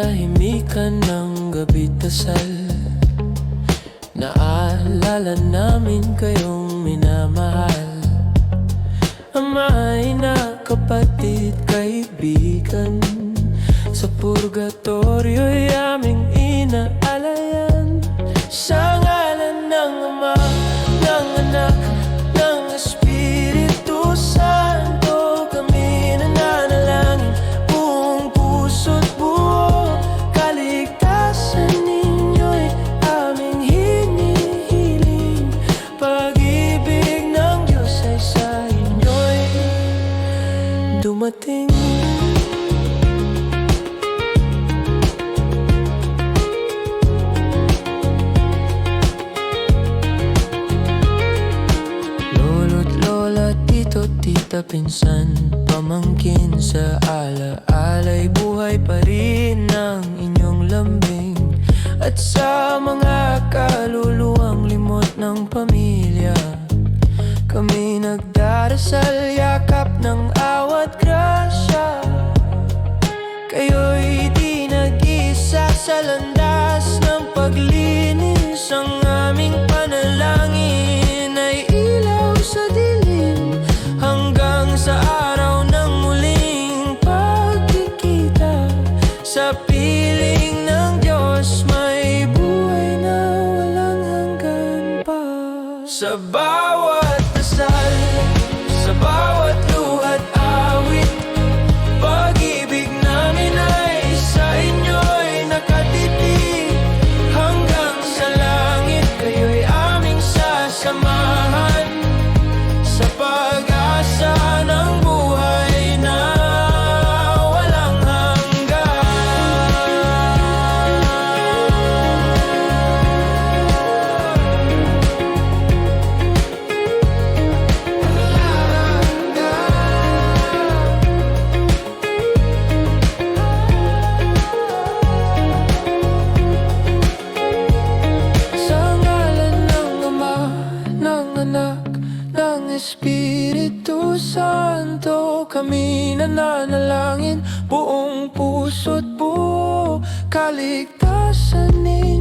katahimikan ng gabi tasal. Naalala namin kayong minamahal. Ama na kapatid, kaibigan. Sa purgatorio ay aming inaalayan Siyang dumating. Lolo't lola, tito, tita, pinsan Pamangkin sa ala-alay Buhay pa rin ang inyong lambing. At sa mga kaluluwang limot ng pamilya Kami nagdarasal Kayo'y di nag-isa sa landas ng paglinis. Ang aming panalangin ay ilaw sa dilim Hanggang sa araw ng muling pagkikita. Sa piling ng Diyos may buhay na walang hanggan pa. Sa bawat kami nananalangin Buong puso't buo kaligtasan ninyo.